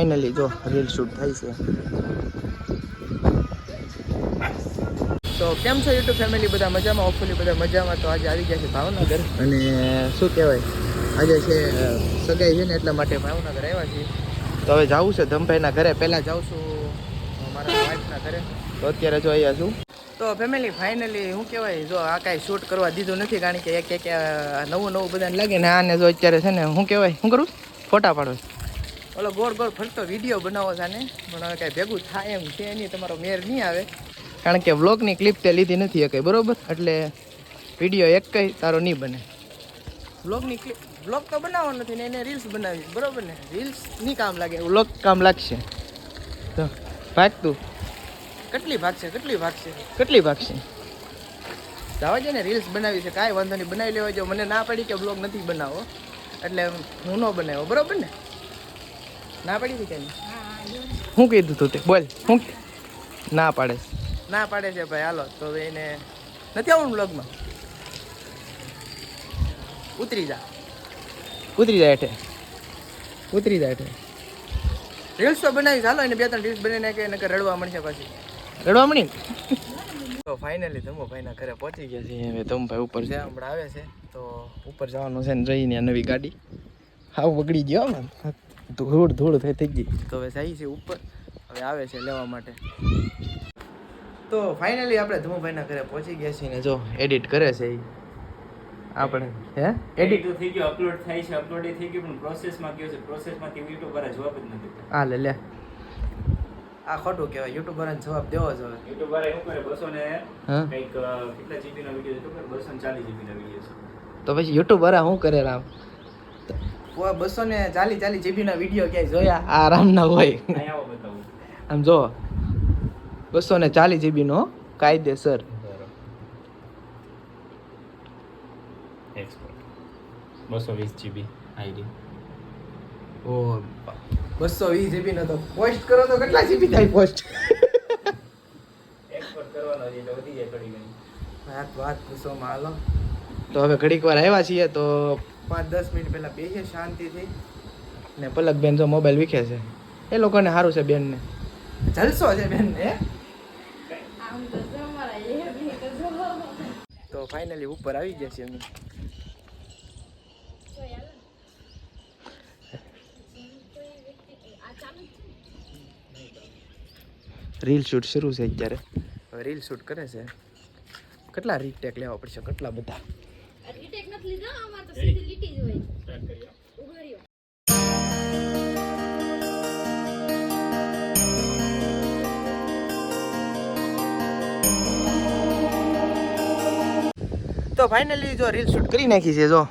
Finally જો reel shoot થાય છે. તો કેમ છો યુટ્યુબ ફેમિલી બધા મજામાં? હોપફુલી બધા મજામાં. તો આજે આવી ગયા છે ભાવનગર. અને શું કહેવાય? આજે છે સગાઈ છે ને એટલા માટે ભાવનગર આવ્યા છીએ. તો હવે જવું છે ધમભાઈના ઘરે. પહેલાં જાઉં છું મારા વાઇફના ઘરે. તો અત્યારે જો અહીંયા છું. તો ફેમિલી ફાઇનલી શું કહેવાય જો આ કાંઈ શૂટ કરવા દીધું નથી કારણ કે એક એક નવું નવું બધાને લાગે ને આને જો અત્યારે છે ને શું કહેવાય શું કરું? ફોટા પાડો છે. ઓલો ગોળ ગોળ ફરતો વીડિયો બનાવો છે ને પણ હવે કાંઈ ભેગું થાય એમ છે નહીં તમારો મેર નહીં આવે. કારણ કે વ્લોગની ક્લિપ તે લીધી નથી કઈ બરોબર? એટલે વીડિયો એક કઈ તારો નહીં બને. વ્લોગની ક્લિપ વ્લોગ તો બનાવવાનો નથી ને એને રીલ્સ બનાવી બરોબર ને? રીલ્સ નહીં કામ લાગે. વ્લોગ કામ લાગશે. તો ભાગતું કેટલી ભાગશે કેટલી ભાગશે કેટલી ભાગશે જવા છે ને રીલ્સ બનાવી છે કાંઈ વાંધો નહીં બનાવી લેવા જો. મને ના પડી કે બ્લોગ નથી બનાવો. એટલે હું ન બનાવ્યો બરોબર ને? ના પડી હતી કેમ? હું શું કીધું તું તે? બોલ શું ના પાડે છે. ના પાડે છે ભાઈ હાલો. તો એને નથી આવવાનું બ્લોગમાં ઉતરી જા. ઉતરી જાય હેઠે. ઉતરી જાય હેઠે. રીલ્સ તો બનાવી ચાલો એને બે ત્રણ રીલ્સ બનાવીને નાખે એને રડવા મળશે પાછી. રડવા મળી તો ફાઇનલી ધમો ભાઈના ઘરે પહોંચી ગયા છીએ. હવે ધમ ભાઈ ઉપર છે. હમણાં આવે છે. તો ઉપર જવાનું છે ને રહીને નવી ગાડી. હાવ બગડી ગયો આમ ધૂળ ધૂળ થઈ થઈ ગઈ. તો હવે જાય છે ઉપર. હવે આવે છે લેવા માટે. તો ફાઇનલી આપણે ધમુભાઈના ઘરે પહોંચી ગયા છીએ ને જો એડિટ કરે છે એ આપણે હે? એડિટ તો થઈ ગયો અપલોડ થાય છે અપલોડ થઈ ગયું પણ પ્રોસેસમાં કયો છે. પ્રોસેસમાંથી યુટ્યુબ યુટ્યુબર જવાબ જ નથી હા આ લે લે. આ ખોટું કહેવાય. યુટ્યુબરને જવાબ દેવો જ હવે. યુટ્યુબર શું કરે? બસો ને હા? કંઈક કેટલા જીબી નો વીડિયો છે? બસો ને ચાલીસ જીબી નો વીડિયો છે. તો પછી યુટ્યુબર શું કરે રામ બસો ને ચાલી ચાલી જીબી ના વીડિયો ક્યાંય જોયા? આ આરામના હોય. આમ જો બસો ને ચાલીસ જીબી નો કાયદેસર. એક્સપોર્ટ બસો વીસ જીબી આઈડી ઓ બસો વીસ જીબી નો તો પોસ્ટ કરો તો કેટલા જીબી થાય પોસ્ટ વાત વાત ગુસ્સોમાં હાલો તો હવે ઘડીક વાર આવ્યા છીએ તો પાંચ દસ મિનિટ પહેલાં બેસીએ શાંતિથી. ને પલક બેન જો મોબાઈલ વીખે છે. એ લોકોને સારું છે બેનને. જલસો છે બેનને તો ફાઇનલી ઉપર આવી ગયા છીએ અમે. રીલ શૂટ શરૂ છે અત્યારે. હવે રીલ શૂટ કરે છે. કેટલા રીટેક લેવા પડશે? કેટલા બધા? નથી લીધા આમાં તો સીધી લીટી જ હોય. સ્ટાર્ટ તો ફાઇનલી જો રીલ શૂટ કરી નાખી છે જો.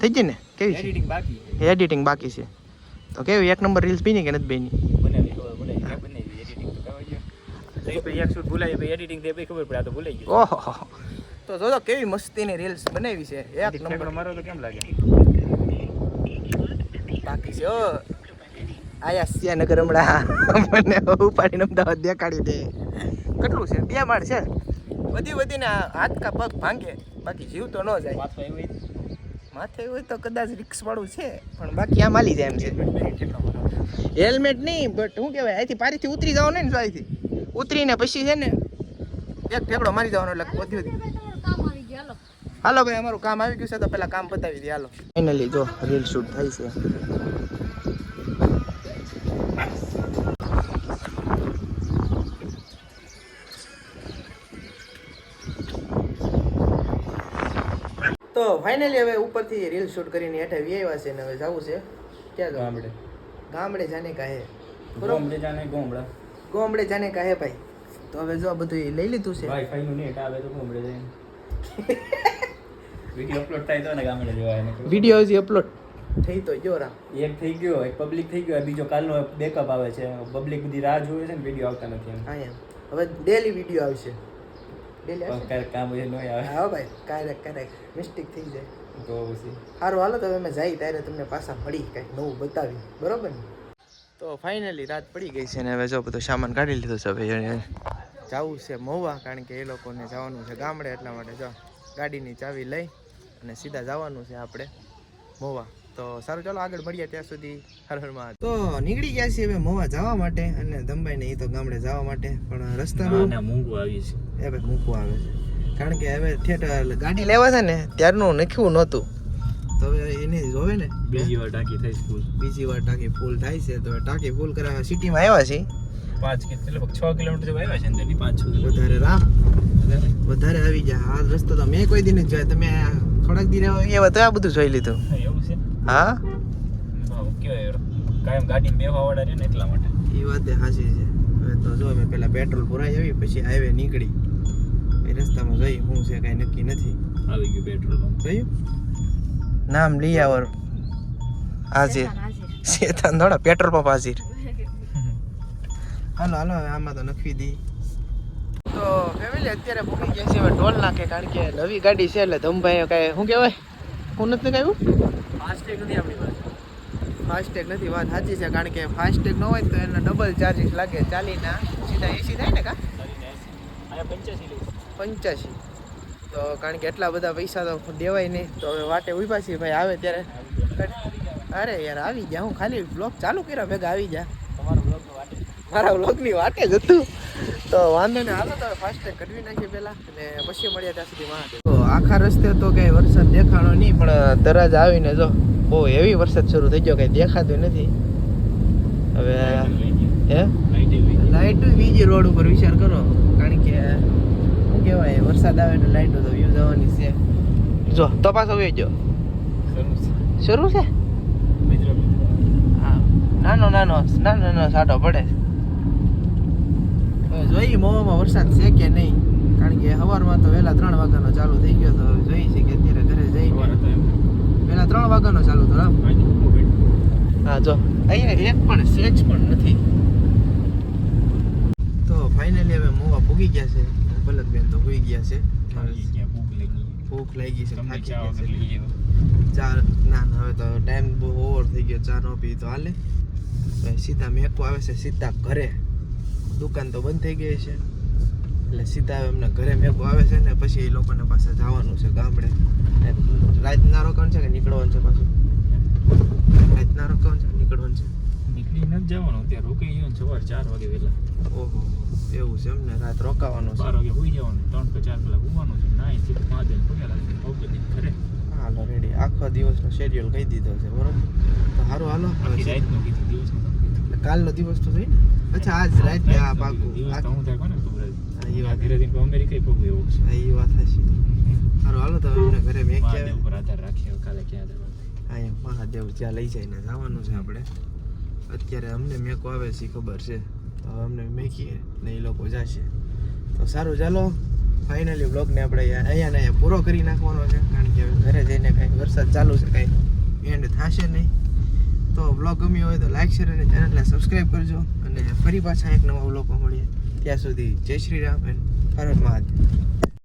થઈ ગઈ ને? કેવી એડિટિંગ બાકી છે. એડિટિંગ બાકી છે. તો કેવી એક નંબર રીલ્સ બની કે નથી બની? બનાવી ખબર બનાવી એડિટિંગ તો કહેવાય ગયો. તો એક શૂટ ભૂલાય એડિટિંગ દે ખબર પડે આ તો ભૂલાઈ ગયું. ઓહો તો જો તો કેવી મસ્તીની રીલ્સ બનાવી છે? એક નંબર. મારો તો કેમ લાગે? બાકી છે આયા સિયાનગર હમણાં. મને ઉપાડીને અમદાવાદ દેખાડી દે. કેટલું છે? બે માળ છે. બધી બધીને હાથ કા પગ ભાંગે. બાકી જીવ તો ન જાય. માથે હોય તો કદાચ રિક્સ વાળું છે પણ બાકી આમ હાલી જાય એમ છે. હેલ્મેટ નહીં બટ શું કહેવાય? અહીંથી પારીથી ઉતરી જવાનું ને જો અહીંથી. ઉતરીને પછી છે ને એક ઠેકડો મારી જવાનો એટલે બધી બધી હાલો ભાઈ અમારું કામ આવી ગયું છે તો પેલા કામ પતાવી દે હાલો. ફાઇનલી જો રીલ શૂટ થઈ છે. તો ફાઇનલી હવે ઉપરથી રીલ શૂટ કરીને હેઠે આવ્યા છે ને હવે જવું છે. ક્યાં ગામડે. ગામડે જાને કાહે. ગામડે જાને ગોમડા. ગોમડે જાને કાહે ભાઈ. તો હવે જો બધું લઈ લીધું છે. વાઈફાઈ નું નેટ આવે તો ગોમડે જઈને. વિડિયો અપલોડ થાય તો ને ગામડે જવાય વીડિયો હજી અપલોડ થઈ તો ગયો રા. એક થઈ ગયો એક પબ્લિક થઈ ગયો બીજો કાલનો બેકઅપ આવે છે. પબ્લિક બધી રાહ જોવે છે ને વીડિયો આવતા નથી એમ. હા એમ હવે ડેલી વીડિયો આવશે. ડેલી આવશે? કામ હોય ન આવે. હા ભાઈ. ક્યારેક ક્યારેક મિસ્ટેક થઈ જાય. તો પછી? સારું હાલો તો અમે જઈ ત્યારે તમને પાછા મળી કંઈક નવું બતાવી. બરોબર ને? તો ફાઇનલી રાત પડી ગઈ છે ને હવે જો બધો સામાન કાઢી લીધો છે હવે જવું છે મહુવા કારણ કે એ લોકોને જવાનું છે ગામડે એટલા માટે જો ગાડીની ચાવી લઈ અને સીધા જવાનું છે આપણે મહુવા તો સારું ચાલો આગળ મળીએ ત્યાં સુધી. હરહરમાં હર તો નીકળી ગયા છીએ હવે મોવા જવા માટે અને ધમભાઈ ને એ તો ગામડે જવા માટે પણ રસ્તામાં ના મૂંગું આવી છે. એ ભાઈ મૂકવા આવે છે. કારણ કે હવે થિયેટર ગાડી લેવા છે ને ત્યારનું નખ્યું નહોતું. તો હવે એને જોવે ને? બીજી વાર ટાંકી થઈ ફૂલ બીજી વાર ટાંકી ફૂલ થાય છે. તો ટાંકી ફૂલ કરાવે સિટીમાં આવ્યા છે? પાંચ લગભગ છ કિલોમીટર જેવા આવ્યા છે ને તેની પાંચ છ વધારે રામ વધારે આવી જાય આ રસ્તો તો મેં કોઈ દિન જોયો. તમે થોડાક દી એ તો આ બધું જોઈ લીધું. એવું છે? હા? કાયમ ગાડીમાં બેહવા વાળા રહે ને એટલા માટે. એ વાત સાચી છે. હવે તો જો અમે પેલા પેટ્રોલ પુરાઈ આવી પછી હાઈવે નીકળી. એ રસ્તામાં જઈ હું છે કાંઈ નક્કી નથી. આવી ગયું પેટ્રોલ પંપ. જોયું? નામ લઈ આવર હાજીર. શેતાન થોડા પેટ્રોલ પંપ હાજીર. હાલો હાલો હવે આમાં તો નખવી દી. તો ફેમિલી અત્યારે ભૂખી ગયા છે હવે ટોલ નાખે કારણ કે નવી ગાડી છે એટલે ધમભાઈ કાંઈ શું કહેવાય? હું નથી કહ્યું ફાસ્ટેગ નથી આપણી પાસે. ફાસ્ટેગ નથી વાત સાચી છે કારણ કે ફાસ્ટેગ ન હોય તો એના ડબલ ચાર્જીસ લાગે. ચાલીના સીધા એસી થાય ને કા? પંચ્યાસી પંચ્યાસી. તો કારણ કે એટલા બધા પૈસા તો દેવાય નહીં. તો હવે વાટે ઊભા છીએ ભાઈ આવે ત્યારે. અરે યાર આવી ગયા. હું ખાલી બ્લોગ ચાલુ કર્યા ભેગા આવી જા મારા બ્લોગની વાટે જ હતું. તો વાંધો ને હાલો તો ફાસ્ટેગ કઢવી નાખીએ પહેલા અને પછી મળ્યા ત્યાં સુધી મહાદેવ. તો આખા રસ્તે તો કઈ વરસાદ દેખાણો નહીં પણ તરત આવીને જો બહુ હેવી વરસાદ શરૂ થઈ ગયો કઈ દેખાતું નથી. હવે હે? લાઇટ બીજી રોડ ઉપર વિચાર કરો. કારણ કે શું કહેવાય વરસાદ આવે ને લાઇટો તો વ્યૂ જવાની છે. જો તપાસ હવે જો. શરૂ છે. હા. નાનો નાનો નાનો નાનો સાટો પડે. હવે જોઈએ મોવામાં વરસાદ છે કે નહીં. કારણ કે સવારમાં તો વહેલા ત્રણ વાગ્યાનો ચાલુ થઈ ગયો તો હવે જોઈએ છે કે અત્યારે ઘરે જઈ પહેલા ત્રણ વાગ્યાનો ચાલુ તો હા. જો. અહીંયા એક પણ સેજ પણ નથી. તો ફાઇનલી હવે મોવા ભૂગી ગયા છે. પલકબેન તો હોઈ ગયા છે. ભૂખ લાગી. છે થાકી ગયા છે. ચાર ના ના હવે તો ટાઈમ બહુ ઓવર થઈ ગયો ચા નો પી તો હાલે. સીતા મેકો આવે છે સીતા ઘરે. દુકાન તો બંધ થઈ ગઈ છે. એટલે સીધા એમને ઘરે મેકો આવે છે ને પછી એ લોકોને પાસે જવાનું છે ગામડે. રાતના રોકાણ છે કે નીકળવાનું છે પાછું? રાતના રોકાણ છે નીકળવાનું છે. નીકળી નથી જવાનું અત્યારે રોકાઈ ગયો ને સવારે ચાર વાગે વહેલા. ઓહો એવું છે એમને રાત રોકાવાનું છે. બાર વાગે હોઈ જવાનું ત્રણ કે ચાર કલાક ઉવાનું છે નાઈ થી પાંચ જણ પગ્યા લાગે અવગત ખરે હાલો રેડી આખો દિવસનો શેડ્યુલ કહી દીધો છે બરોબર? તો સારું હાલો આખી રાતનો કીધું દિવસનો એટલે કાલનો દિવસ તો થઈ ને? અચ્છા આજ રાત ને આ પાકું. દિવસ તો હું થાય કોને ખબર? એ વાત ધીરે ધીરે અમેરિકા પગું એવું છે. હા, એ વાત હશે સારું હાલો તો હવે ઘરે મેં મહાદેવ ક્યાં આધાર રાખ્યો કાલે ક્યાં જવાનું? અહીંયા મહાદેવ જ્યાં લઈ જાય ને જવાનું છે આપણે. અત્યારે અમને મેકો આવે છે ખબર છે. તો અમને મેકીએ ને એ લોકો જશે. તો સારું, ચાલો. ફાઇનલી બ્લોગને આપણે અહીંયા ને અહીંયા પૂરો કરી નાખવાનો છે, કારણ કે હવે ઘરે જઈને કાંઈ વરસાદ ચાલુ છે, કાંઈ એન્ડ થશે નહીં. તો બ્લોગ ગમ્યો હોય તો લાઈક શેર અને ચેનલને સબસ્ક્રાઈબ કરજો. અને ફરી પાછા એક નવા બ્લોગમાં મળીએ. ત્યાં સુધી જય શ્રી રામ એન્ડ હર મહાદેવ